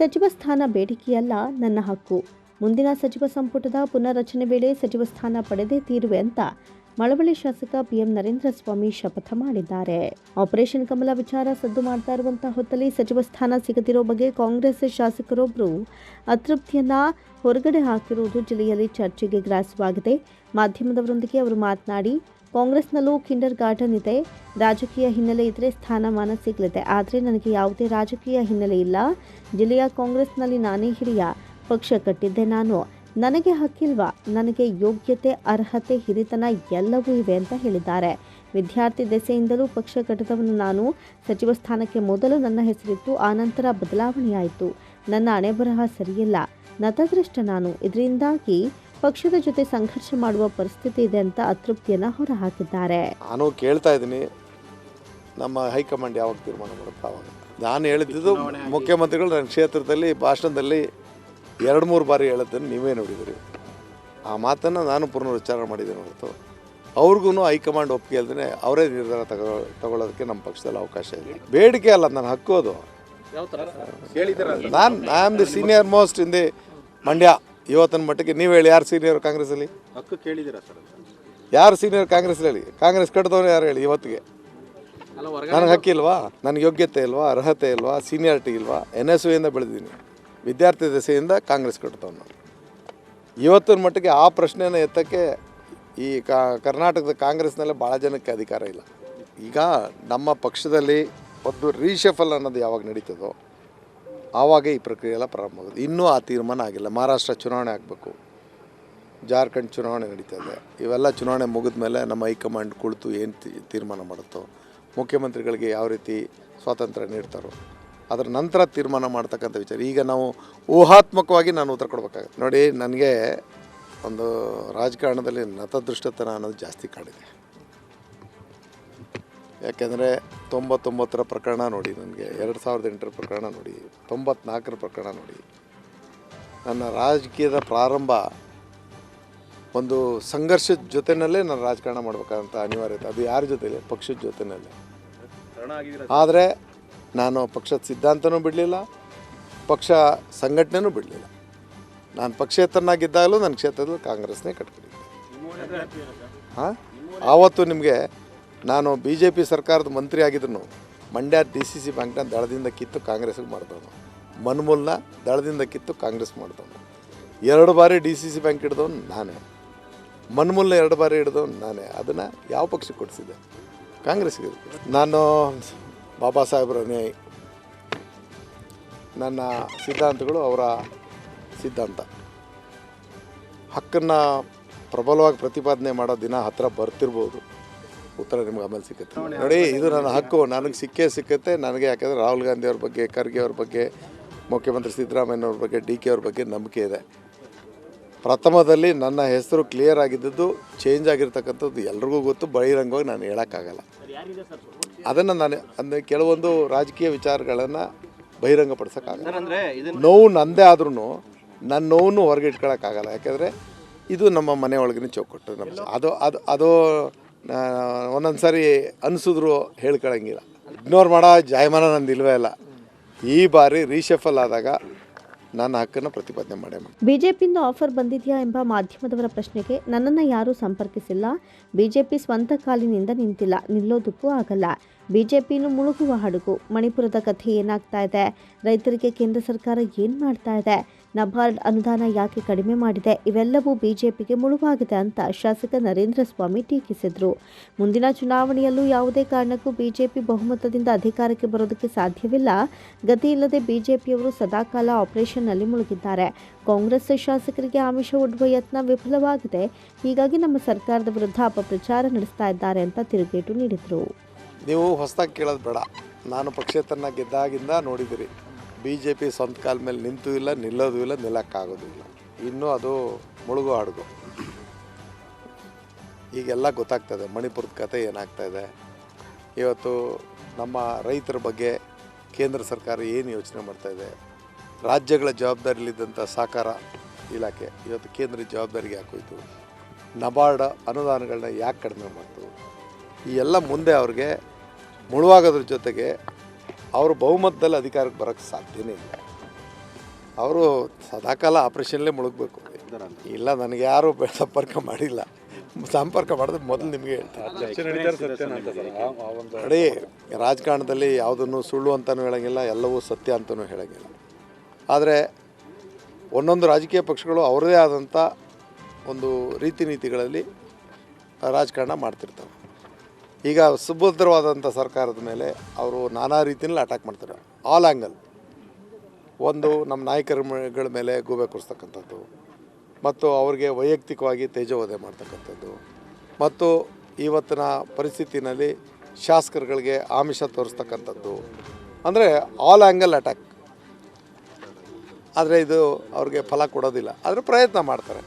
ಸಚಿವ ಸ್ಥಾನ ಬೇಡಿಕೆಯಲ್ಲ ನನ್ನ ಹಕ್ಕು. ಮುಂದಿನ ಸಚಿವ ಸಂಪುಟದ ಪುನರ್ರಚನೆ ವೇಳೆ ಸಚಿವ ಸ್ಥಾನ ಪಡೆದೇ ತೀರುವೆ ಅಂತ ಮಳವಳ್ಳಿ ಶಾಸಕ ಪಿಎಂ ನರೇಂದ್ರ ಸ್ವಾಮಿ ಶಪಥ ಮಾಡಿದ್ದಾರೆ. ಆಪರೇಷನ್ ಕಮಲ ವಿಚಾರ ಸದ್ದು ಮಾಡ್ತಾ ಇರುವಂತಹ ಹೊತ್ತಲ್ಲಿ ಸಚಿವ ಸ್ಥಾನ ಸಿಗದಿರೋ ಬಗ್ಗೆ ಕಾಂಗ್ರೆಸ್ ಶಾಸಕರೊಬ್ಬರು ಅತೃಪ್ತಿಯನ್ನ ಹೊರಗಡೆ ಹಾಕಿರುವುದು ಜಿಲ್ಲೆಯಲ್ಲಿ ಚರ್ಚೆಗೆ ಗ್ರಾಸವಾಗಿದೆ. ಮಾಧ್ಯಮದವರೊಂದಿಗೆ ಅವರು ಮಾತನಾಡಿ ಕಾಂಗ್ರೆಸ್ನಲ್ಲೂ ಕಿಂಡರ್ ಗಾರ್ಡನ್ ಇದೆ. ರಾಜಕೀಯ ಹಿನ್ನೆಲೆ ಇದ್ದರೆ ಸ್ಥಾನಮಾನ ಸಿಗಲಿದೆ. ಆದರೆ ನನಗೆ ಯಾವುದೇ ರಾಜಕೀಯ ಹಿನ್ನೆಲೆ ಇಲ್ಲ. ಜಿಲ್ಲೆಯ ಕಾಂಗ್ರೆಸ್ನಲ್ಲಿ ನಾನೇ ಹಿರಿಯ. ಪಕ್ಷ ಕಟ್ಟಿದ್ದೆ ನಾನು. ನನಗೆ ಹಕ್ಕಿಲ್ವಾ? ನನಗೆ ಯೋಗ್ಯತೆ, ಅರ್ಹತೆ, ಹಿರಿತನ ಎಲ್ಲವೂ ಇವೆ ಅಂತ ಹೇಳಿದ್ದಾರೆ. ವಿದ್ಯಾರ್ಥಿ ದೆಸೆಯಿಂದಲೂ ಪಕ್ಷ ಕಟ್ಟಿದವನು ನಾನು. ಸಚಿವ ಸ್ಥಾನಕ್ಕೆ ಮೊದಲು ನನ್ನ ಹೆಸರಿತ್ತು. ಆನಂತರ ಬದಲಾವಣೆಯಾಯಿತು. ನನ್ನ ಅಣೆಬರಹ ಸರಿಯಿಲ್ಲ. ನತದೃಷ್ಟ ನಾನು. ಇದರಿಂದಾಗಿ ಪಕ್ಷದ ಜೊತೆ ಸಂಘರ್ಷ ಮಾಡುವ ಪರಿಸ್ಥಿತಿ ಇದೆ ಅಂತ ಅತೃಪ್ತಿಯನ್ನು ಹೊರಹಾಕಿದ್ದಾರೆ. ನಾನು ಕೇಳ್ತಾ ಇದ್ದೀನಿ ನಮ್ಮ ಹೈಕಮಾಂಡ್ ಯಾವಾಗ ತೀರ್ಮಾನ ಮಾಡುತ್ತೆ ಆವಾಗ ನಾನು ಹೇಳಿದ್ದು ಮುಖ್ಯಮಂತ್ರಿಗಳು ನನ್ನ ಕ್ಷೇತ್ರದಲ್ಲಿ ಭಾಷಣದಲ್ಲಿ ಎರಡು ಮೂರು ಬಾರಿ ಹೇಳಿದ್ದನ್ನು ನೀವೇ ನೋಡಿದಿರಿ ಆ ಮಾತನ್ನು ನಾನು ಪುನರುಚ್ಚಾರ ಮಾಡಿದ್ದೇನೆ ಹೊರತು ಅವ್ರಿಗೂ ಹೈಕಮಾಂಡ್ ಒಪ್ಪಿಗೆ ಇಲ್ದೇ ಅವರೇ ನಿರ್ಧಾರ ತಗೋ ತಗೊಳ್ಳೋದಕ್ಕೆ ನಮ್ಮ ಪಕ್ಷದಲ್ಲಿ ಅವಕಾಶ ಇಲ್ಲ. ಬೇಡಿಕೆ ಅಲ್ಲ ನನ್ನ ಹಕ್ಕು ಅದು. ನಾನು I am the senior most in the Mandya. ಇವತ್ತಿನ ಮಟ್ಟಿಗೆ ನೀವು ಹೇಳಿ ಯಾರು ಸೀನಿಯರ್ ಕಾಂಗ್ರೆಸ್ಸಲ್ಲಿ ಹಕ್ಕು ಕೇಳಿದ್ದೀರಾ ಸರ್ ಯಾರು ಸೀನಿಯರ್ ಕಾಂಗ್ರೆಸ್ ಹೇಳಿ ಕಾಂಗ್ರೆಸ್ ಕಟ್ಟಿದವ್ರು ಯಾರು ಹೇಳಿ ಇವತ್ತಿಗೆ? ನನಗೆ ಹಕ್ಕಿಲ್ವಾ ನನಗೆ ಯೋಗ್ಯತೆ ಇಲ್ವಾ? ಅರ್ಹತೆ ಇಲ್ವಾ? ಸೀನಿಯಾರಿಟಿ ಇಲ್ವಾ? ಎನ್ ಎಸ್ ಯುಯಿಂದ ಬೆಳೆದಿದ್ದೀನಿ ವಿದ್ಯಾರ್ಥಿ ದೆಸೆಯಿಂದ ಕಾಂಗ್ರೆಸ್ ಕಟ್ಟತವ್ ನಾನು. ಇವತ್ತಿನ ಮಟ್ಟಿಗೆ ಆ ಪ್ರಶ್ನೆನ ಎತ್ತಕ್ಕೆ ಈ ಕಾ ಕರ್ನಾಟಕದ ಕಾಂಗ್ರೆಸ್ನಲ್ಲೇ ಭಾಳ ಜನಕ್ಕೆ ಅಧಿಕಾರ ಇಲ್ಲ. ಈಗ ನಮ್ಮ ಪಕ್ಷದಲ್ಲಿ ಒಂದು ರೀಶಫಲ್ ಅನ್ನೋದು ಯಾವಾಗ ನಡೀತದೋ ಆವಾಗ ಈ ಪ್ರಕ್ರಿಯೆ ಎಲ್ಲ ಪ್ರಾರಂಭ ಆಗೋದು ಇನ್ನೂ ಆ ತೀರ್ಮಾನ ಆಗಿಲ್ಲ. ಮಹಾರಾಷ್ಟ್ರ ಚುನಾವಣೆ ಆಗಬೇಕು. ಜಾರ್ಖಂಡ್ ಚುನಾವಣೆ ನಡೀತದೆ ಇವೆಲ್ಲ ಚುನಾವಣೆ ಮುಗಿದ ಮೇಲೆ ನಮ್ಮ ಹೈಕಮಾಂಡ್ ಕುಳಿತು ಏನು ತೀರ್ಮಾನ ಮಾಡುತ್ತೋ, ಮುಖ್ಯಮಂತ್ರಿಗಳಿಗೆ ಯಾವ ರೀತಿ ಸ್ವಾತಂತ್ರ್ಯ ನೀಡ್ತಾರೋ, ಅದರ ನಂತರ ತೀರ್ಮಾನ ಮಾಡ್ತಕ್ಕಂಥ ವಿಚಾರ. ಈಗ ನಾವು ಊಹಾತ್ಮಕವಾಗಿ ನಾನು ಉತ್ತರ ಕೊಡಬೇಕಾಗುತ್ತೆ. ನೋಡಿ, ನನಗೆ ಒಂದು ರಾಜಕಾರಣದಲ್ಲಿ ನತದೃಷ್ಟತನ ಅನ್ನೋದು ಜಾಸ್ತಿ ಕಾಣಿದೆ ಯಾಕೆಂದರೆ ತೊಂಬತ್ತೊಂಬತ್ತರ ಪ್ರಕರಣ ನೋಡಿ ನನಗೆ ಎರಡು ಸಾವಿರದ ಎಂಟರ ಪ್ರಕರಣ ನೋಡಿ ತೊಂಬತ್ನಾಲ್ಕರ ಪ್ರಕರಣ ನೋಡಿ. ನನ್ನ ರಾಜಕೀಯದ ಪ್ರಾರಂಭ ಒಂದು ಸಂಘರ್ಷದ ಜೊತೆಯಲ್ಲೇ ನಾನು ರಾಜಕಾರಣ ಮಾಡಬೇಕಾದಂಥ ಅನಿವಾರ್ಯತೆ ಅದು ಯಾರ ಜೊತೆಲೆ? ಪಕ್ಷದ ಜೊತೆಯಲ್ಲೇ ಆದರೆ ನಾನು ಪಕ್ಷದ ಸಿದ್ಧಾಂತನೂ ಬಿಡಲಿಲ್ಲ ಪಕ್ಷ ಸಂಘಟನೆನೂ ಬಿಡಲಿಲ್ಲ. ನಾನು ಪಕ್ಷೇತರನಾಗಿದ್ದಾಗಲೂ ನನ್ನ ಕ್ಷೇತ್ರದಲ್ಲಿ ಕಾಂಗ್ರೆಸ್ನೇ ಕಟ್ಕೊಂಡಿದ್ದೆ. ಹಾಂ? ಆವತ್ತು ನಿಮಗೆ ನಾನು ಬಿ ಜೆ ಪಿ ಸರ್ಕಾರದ ಮಂತ್ರಿ ಆಗಿದ್ರು ಮಂಡ್ಯ ಡಿ ಸಿ ಸಿ ಬ್ಯಾಂಕ್ನ ದಳದಿಂದ ಕಿತ್ತು ಕಾಂಗ್ರೆಸ್ಗೆ ಮಾಡಿದವನು. ಮನ್ಮೂಲ್ನ ದಳದಿಂದ ಕಿತ್ತು ಕಾಂಗ್ರೆಸ್ ಮಾಡಿದವನು. ಎರಡು ಬಾರಿ ಡಿ ಸಿ ಸಿ ಬ್ಯಾಂಕ್ ಹಿಡ್ದವನು ನಾನೇ. ಮನ್ಮೂಲ್ನ ಎರಡು ಬಾರಿ ಹಿಡ್ದವನು ನಾನೇ. ಅದನ್ನು ಯಾವ ಪಕ್ಷಕ್ಕೆ ಕೊಡಿಸಿದ್ದೆ? ಕಾಂಗ್ರೆಸ್ಗೆ ನಾನು ಬಾಬಾ ಸಾಹೇಬ್ರ ಅನುಯಾಯಿ. ನನ್ನ ಸಿದ್ಧಾಂತಗಳು ಅವರ ಸಿದ್ಧಾಂತ. ಹಕ್ಕನ್ನು ಪ್ರಬಲವಾಗಿ ಪ್ರತಿಪಾದನೆ ಮಾಡೋ ದಿನ ಹತ್ತಿರ ಬರ್ತಿರ್ಬೋದು. ಉತ್ತರ ನಿಮ್ಗೆ ಆಮೇಲೆ ಸಿಕ್ಕುತ್ತೆ. ನೋಡಿ ಇದು ನನ್ನ ಹಕ್ಕು ನನಗೆ ಸಿಕ್ಕೇ ಸಿಕ್ಕತ್ತೆ. ನನಗೆ ಯಾಕಂದರೆ ರಾಹುಲ್ ಗಾಂಧಿ ಅವ್ರ ಬಗ್ಗೆ ಖರ್ಗೆ ಅವ್ರ ಬಗ್ಗೆ ಮುಖ್ಯಮಂತ್ರಿ ಸಿದ್ದರಾಮಯ್ಯನವ್ರ ಬಗ್ಗೆ ಡಿ ಕೆ ಅವ್ರ ಬಗ್ಗೆ ನಂಬಿಕೆ ಇದೆ. ಪ್ರಥಮದಲ್ಲಿ ನನ್ನ ಹೆಸರು ಕ್ಲಿಯರ್ ಆಗಿದ್ದದ್ದು ಚೇಂಜ್ ಆಗಿರ್ತಕ್ಕಂಥದ್ದು ಎಲ್ರಿಗೂ ಗೊತ್ತು. ಬಹಿರಂಗವಾಗಿ ನಾನು ಹೇಳೋಕ್ಕಾಗಲ್ಲ. ಅದನ್ನು ನಾನು ಅಂದರೆ ಕೆಲವೊಂದು ರಾಜಕೀಯ ವಿಚಾರಗಳನ್ನು ಬಹಿರಂಗಪಡಿಸೋಕ್ಕಾಗಲ್ಲ. ನೋವು ನಂದೇ ಆದ್ರೂ ನನ್ನ ನೋವನ್ನು ಹೊರಗೆ ಇಟ್ಕೊಳಕ್ಕಾಗಲ್ಲ. ಯಾಕೆಂದರೆ ಇದು ನಮ್ಮ ಮನೆ ಒಳಗಿನ ಚೌಕಟ್ಟು ನಮ್ಮ ಅದು ಅದು ಅದು ಒಂದೊಂದು ಸಾರಿ ಅನಿಸಿದ್ರು ಹೇಳ್ಕೊಳಂಗಿಲ್ಲ. ಇಗ್ನೋರ್ ಮಾಡೋ, ಜಾಯಮಾನ ನಂದು ಇಲ್ವೇ ಇಲ್ಲ. ಈ ಬಾರಿ ರೀಶಫಲ್ ಆದಾಗ ನನ್ನ ಹಕ್ಕನ್ನು ಪ್ರತಿಪಾದನೆ ಮಾಡೇ ಬಿಜೆಪಿಯಿಂದ ಆಫರ್ ಬಂದಿದೆಯಾ ಎಂಬ ಮಾಧ್ಯಮದವರ ಪ್ರಶ್ನೆಗೆ ನನ್ನನ್ನು ಯಾರೂ ಸಂಪರ್ಕಿಸಿಲ್ಲ. ಬಿಜೆಪಿ ಸ್ವಂತ ಕಾಲಿನಿಂದ ನಿಂತಿಲ್ಲ. ನಿಲ್ಲೋದಕ್ಕೂ ಆಗಲ್ಲ. ಬಿಜೆಪಿನೂ ಮುಳುಗುವ ಹಡಗು ಮಣಿಪುರದ ಕಥೆ ಏನಾಗ್ತಾ ಇದೆ? ರೈತರಿಗೆ ಕೇಂದ್ರ ಸರ್ಕಾರ ಏನು ಮಾಡ್ತಾ ಇದೆ? ನಬಾರ್ಡ್ ಅನುದಾನ ಯಾಕೆ ಕಡಿಮೆ ಮಾಡಿದೆ? ಇವೆಲ್ಲವೂ ಬಿಜೆಪಿಗೆ ಮುಳುವಾಗಿದೆ ಅಂತ ಶಾಸಕ ನರೇಂದ್ರ ಸ್ವಾಮಿ ಟೀಕಿಸಿದರು. ಮುಂದಿನ ಚುನಾವಣೆಯಲ್ಲೂ ಯಾವುದೇ ಕಾರಣಕ್ಕೂ ಬಿಜೆಪಿ ಬಹುಮತದಿಂದ ಅಧಿಕಾರಕ್ಕೆ ಬರೋದಕ್ಕೆ ಸಾಧ್ಯವಿಲ್ಲ. ಗತಿ ಇಲ್ಲದೆ ಬಿಜೆಪಿಯವರು ಸದಾಕಾಲ ಆಪರೇಷನ್ನಲ್ಲಿ ಮುಳುಗಿದ್ದಾರೆ. ಕಾಂಗ್ರೆಸ್ ಶಾಸಕರಿಗೆ ಆಮಿಷ ಒಡ್ಡುವ ಯತ್ನ ವಿಫಲವಾಗಿದೆ. ಹೀಗಾಗಿ ನಮ್ಮ ಸರ್ಕಾರದ ವಿರುದ್ಧ ಅಪಪ್ರಚಾರ ನಡೆಸ್ತಾ ಇದ್ದಾರೆ ಅಂತ ತಿರುಗೇಟು ನೀಡಿದರು. ನೀವು ಹೊಸದಾಗಿ ಕೇಳೋದು ಬೇಡ. ನಾನು ಪಕ್ಷೇತರನ ಗೆದ್ದಾಗಿಂದ ನೋಡಿದಿರಿ. ಬಿ ಜೆ ಪಿ ಸ್ವಂತ ಕಾಲ ಮೇಲೆ ನಿಂತೂ ಇಲ್ಲ, ನಿಲ್ಲೋದು ಇಲ್ಲ, ನಿಲ್ಲಕ್ಕಾಗೋದು ಇಲ್ಲ. ಇನ್ನೂ ಅದು ಮುಳುಗೋ ಹಡಗು. ಈಗೆಲ್ಲ ಗೊತ್ತಾಗ್ತದೆ, ಮಣಿಪುರದ ಕತೆ ಏನಾಗ್ತಾ ಇದೆ. ಇವತ್ತು ನಮ್ಮ ರೈತರ ಬಗ್ಗೆ ಕೇಂದ್ರ ಸರ್ಕಾರ ಏನು ಯೋಚನೆ ಮಾಡ್ತಾ ಇದೆ? ರಾಜ್ಯಗಳ ಜವಾಬ್ದಾರಿಲಿದ್ದಂಥ ಸಹಕಾರ ಇಲಾಖೆ ಇವತ್ತು ಕೇಂದ್ರ ಜವಾಬ್ದಾರಿಗೆ ಹಾಕೋಯ್ತು ನಬಾರ್ಡ್ ಅನುದಾನಗಳನ್ನ ಯಾಕೆ ಕಡಿಮೆ ಮಾಡ್ತು? ಈ ಎಲ್ಲ ಮುಂದೆ ಅವ್ರಿಗೆ ಮುಳುವಾಗೋದ್ರ ಜೊತೆಗೆ ಅವರು ಬಹುಮತದಲ್ಲಿ ಅಧಿಕಾರಕ್ಕೆ ಬರೋಕ್ಕೆ ಸಾಧ್ಯನೇ ಇಲ್ಲ. ಅವರು ಸದಾಕಾಲ ಆಪ್ರೇಷನ್ಲೇ ಮುಳುಗಬೇಕು. ಇಲ್ಲ ನನಗೆ ಯಾರು ಸಂಪರ್ಕ ಮಾಡಿಲ್ಲ. ಸಂಪರ್ಕ ಮಾಡಿದ್ರೆ ಮೊದಲು ನಿಮಗೆ ಹೇಳ್ತಾರೆ ನೋಡಿ ರಾಜಕಾರಣದಲ್ಲಿ ಯಾವುದನ್ನು ಸುಳ್ಳು ಅಂತಲೂ ಹೇಳೋಂಗಿಲ್ಲ ಎಲ್ಲವೂ ಸತ್ಯ ಅಂತಲೂ ಹೇಳೋಂಗಿಲ್ಲ. ಆದರೆ ಒಂದೊಂದು ರಾಜಕೀಯ ಪಕ್ಷಗಳು ಅವರದೇ ಆದಂಥ ಒಂದು ರೀತಿ ನೀತಿಗಳಲ್ಲಿ ರಾಜಕಾರಣ ಮಾಡ್ತಿರ್ತವೆ. ಈಗ ಸುಭದ್ರವಾದಂಥ ಸರ್ಕಾರದ ಮೇಲೆ ಅವರು ನಾನಾ ರೀತಿಯಲ್ಲಿ ಅಟ್ಯಾಕ್ ಮಾಡ್ತಾರೆ. ಆಲ್ ಆ್ಯಂಗಲ್ ಒಂದು ನಮ್ಮ ನಾಯಕರುಗಳ ಮೇಲೆ ಗೂಬೆ ಕೂರಿಸ್ತಕ್ಕಂಥದ್ದು ಮತ್ತು ಅವ್ರಿಗೆ ವೈಯಕ್ತಿಕವಾಗಿ ತೇಜೋವಧೆ ಮಾಡ್ತಕ್ಕಂಥದ್ದು. ಮತ್ತು ಇವತ್ತಿನ ಪರಿಸ್ಥಿತಿನಲ್ಲಿ ಶಾಸಕರುಗಳಿಗೆ ಆಮಿಷ ತೋರಿಸ್ತಕ್ಕಂಥದ್ದು. ಅಂದರೆ ಆಲ್ ಆ್ಯಂಗಲ್ ಅಟ್ಯಾಕ್ ಆದರೆ ಇದು ಅವ್ರಿಗೆ ಫಲ ಕೊಡೋದಿಲ್ಲ. ಆದರೆ ಪ್ರಯತ್ನ ಮಾಡ್ತಾರೆ.